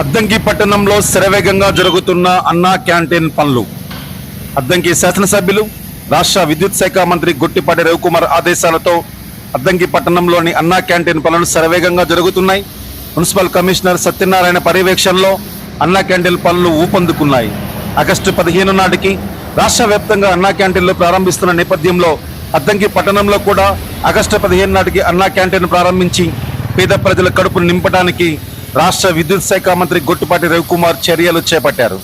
అద్దంకి పట్టణంలో శరవేగంగా జరుగుతున్న అన్నా క్యాంటీన్ పనులు. అద్దంకి శాసనసభ్యులు రాష్ట్ర విద్యుత్ శాఖ మంత్రి గుట్టిపాటి రవికుమార్ ఆదేశాలతో అద్దంకి పట్టణంలోని అన్నా క్యాంటీన్ పనులు శరవేగంగా జరుగుతున్నాయి. మున్సిపల్ కమిషనర్ సత్యనారాయణ పర్యవేక్షణలో అన్నా క్యాంటీన్ పనులు ఊపందుకున్నాయి. ఆగస్టు పదిహేను నాటికి రాష్ట్ర వ్యాప్తంగా అన్నా క్యాంటీన్లు ప్రారంభిస్తున్న నేపథ్యంలో అద్దంకి పట్టణంలో కూడా ఆగస్టు పదిహేను నాటికి అన్నా క్యాంటీన్ ప్రారంభించి పేద ప్రజల కడుపు నింపడానికి రాష్ట్ర విద్యుత్ శాఖ మంత్రి గొట్టుపాటి రవికుమార్ చర్యలు చేపట్టారు.